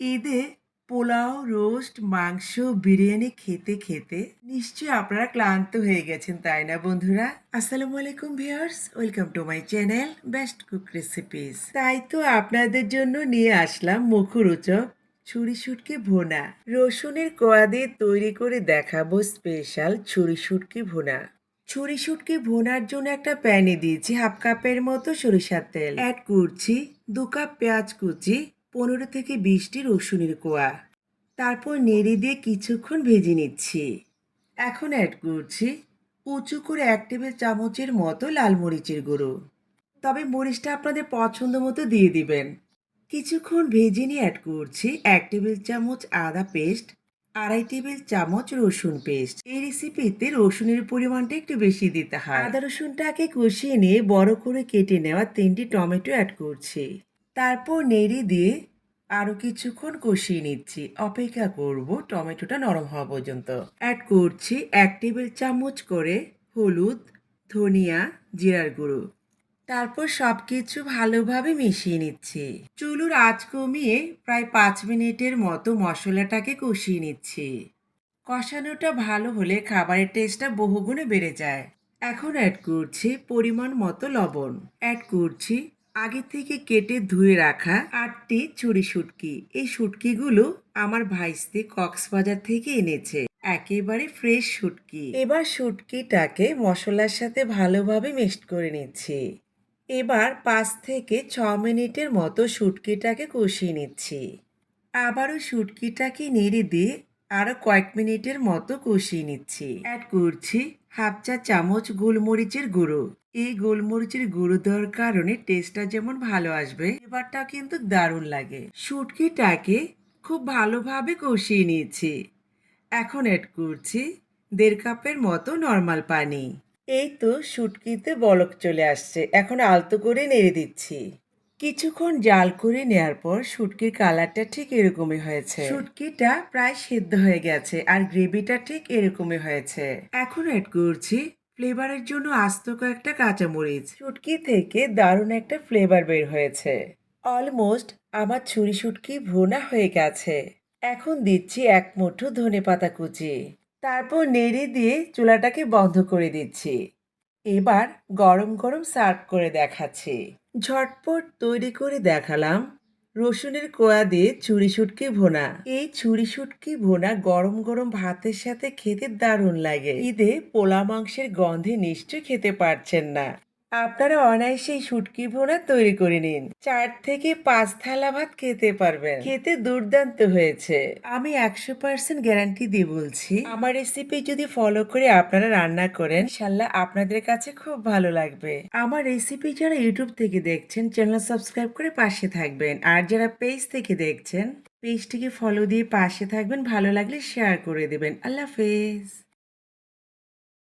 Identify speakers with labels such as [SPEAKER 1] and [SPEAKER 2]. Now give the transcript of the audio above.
[SPEAKER 1] ঈদে পোলাও, রোস্ট, মাংস, বিরিয়ানি খেতে খেতে নিশ্চয়ই আপনারা ক্লান্ত হয়ে গেছেন, তাই না বন্ধুরা? আসসালামু আলাইকুম viewers, welcome to my channel best cook recipes. তাই তো আপনাদের জন্য নিয়ে আসলাম মুখরোচক ছুরি শুটকি ভোনা। রসুনের কোয়া দিয়ে তৈরি করে দেখাবো স্পেশাল ছুরি শুটকি ভোনা। ছুরি শুটকি ভোনার জন্য একটা প্যানে দিয়েছি হাফ কাপের মতো সরিষার তেল অ্যাড করছি দু কাপ পেঁয়াজ কুচি পনেরো থেকে বিশটি রসুনের কোয়া। তারপর নেড়ে দিয়ে কিছুক্ষণ ভেজে নিচ্ছি। এখন অ্যাড করছি উঁচু করে এক টেবিল চামচের মতো লাল মরিচের গুঁড়ো। তবে মরিচটা আপনাদের পছন্দ মতো দিয়ে দিবেন। কিছুক্ষণ ভেজে নিয়ে অ্যাড করছি এক টেবিল চামচ আদা পেস্ট, আড়াই টেবিল চামচ রসুন পেস্ট। এই রেসিপিতে রসুনের পরিমাণটা একটু বেশি দিতে হয়। আদা রসুনটাকে কষিয়ে নিয়ে বড় করে কেটে নেওয়া তিনটি টমেটো অ্যাড করছি। তারপর নেড়ে দিয়ে আরও কিছুক্ষণ কষিয়ে নিচ্ছি। অপেক্ষা করব টমেটোটা নরম হওয়া পর্যন্ত। অ্যাড করছি এক টেবিল চামচ করে হলুদ, ধনিয়া, জিরার গুঁড়ো। তারপর সব কিছু ভালোভাবে মিশিয়ে নিচ্ছি। চুলুর আঁচ কমিয়ে প্রায় পাঁচ মিনিটের মতো মশলাটাকে কষিয়ে নিচ্ছি। কষানোটা ভালো হলে খাবারের টেস্টটা বহুগুণে বেড়ে যায়। এখন অ্যাড করছি পরিমাণ মতো লবণ। অ্যাড করছি আগে থেকে কেটে ধুয়ে রাখা আটটি ছুরি শুটকি এই শুটকিগুলো আমার ভাইস্তি কক্সবাজার থেকে এনেছে। একেবারে ফ্রেশ শুটকি এবার শুটকিটাকে মশলার সাথে ভালোভাবে মিক্সড করে নিচ্ছি। এবার পাঁচ থেকে ছ মিনিটের মতো শুটকিটাকে কষিয়ে নিচ্ছি। আবারও শুটকিটাকে নেড়ে দিয়ে আরও কয়েক মিনিটের মতো কষিয়ে নিচ্ছি। অ্যাড করছি হাফ চা চামচ গোলমরিচের গুঁড়ো। এই গোলমরিচের গুঁড়ো দেওয়ার কারণে টেস্টটা যেমন ভালো আসবে এবারটা কিন্তু দারুণ লাগে। শুটকিটাকে খুব ভালোভাবে কষিয়ে নিয়েছি। এখন অ্যাড করছি দেড় কাপের মতো নর্মাল পানি। এই তো শুটকিতে বলক চলে আসছে। এখন আলতো করে নেড়ে দিচ্ছি। কিছুক্ষণ জাল করে নেওয়ার পর শুটকির কালারটা ঠিক এরকমই হয়েছে। শুটকিটা প্রায় সেদ্ধ হয়ে গেছে আর গ্রেভিটা ঠিক এরকমই হয়েছে। এখন অ্যাড করছি ফ্লেভারের জন্য আস্ত কয়েকটা কাঁচামরিচ। শুটকি থেকে দারুণ একটা ফ্লেভার বের হয়েছে। অলমোস্ট আমার ছুরি শুটকি ভুনা হয়ে গেছে। এখন দিচ্ছি এক মুঠো ধনে পাতা কুচি। তারপর নেড়ে দিয়ে চুলাটাকে বন্ধ করে দিচ্ছি। এবার গরম গরম সার্ভ করে দেখাচ্ছি। ঝটপট তৈরি করে দেখালাম। রসুনের কোয়া দিয়ে ছুরি সুটকি ভোনা। এই ছুরি সুটকি ভোনা গরম গরম ভাতের সাথে খেতে দারুণ লাগে। ঈদে পোলা মাংসের গন্ধে নিশ্চয় খেতে পারছেন না। আপনারা অনায়াসেই শুটকি ভোনা তৈরি করে নিন। চার থেকে পাঁচ থালা ভাত খেতে পারবেন। খেতে দুর্দান্ত হয়েছে। আমি একশো পার্সেন্ট গ্যারান্টি দিয়ে বলছি, আমার রেসিপি যদি ফলো করে আপনারা রান্না করেন ইনশাল্লাহ আপনাদের কাছে খুব ভালো লাগবে। আমার রেসিপি যারা ইউটিউব থেকে দেখছেন চ্যানেল সাবস্ক্রাইব করে পাশে থাকবেন। আর যারা পেজ থেকে দেখছেন পেজটিকে ফলো দিয়ে পাশে থাকবেন, ভালো লাগলে শেয়ার করে দেবেন। আল্লাহ হাফেজ।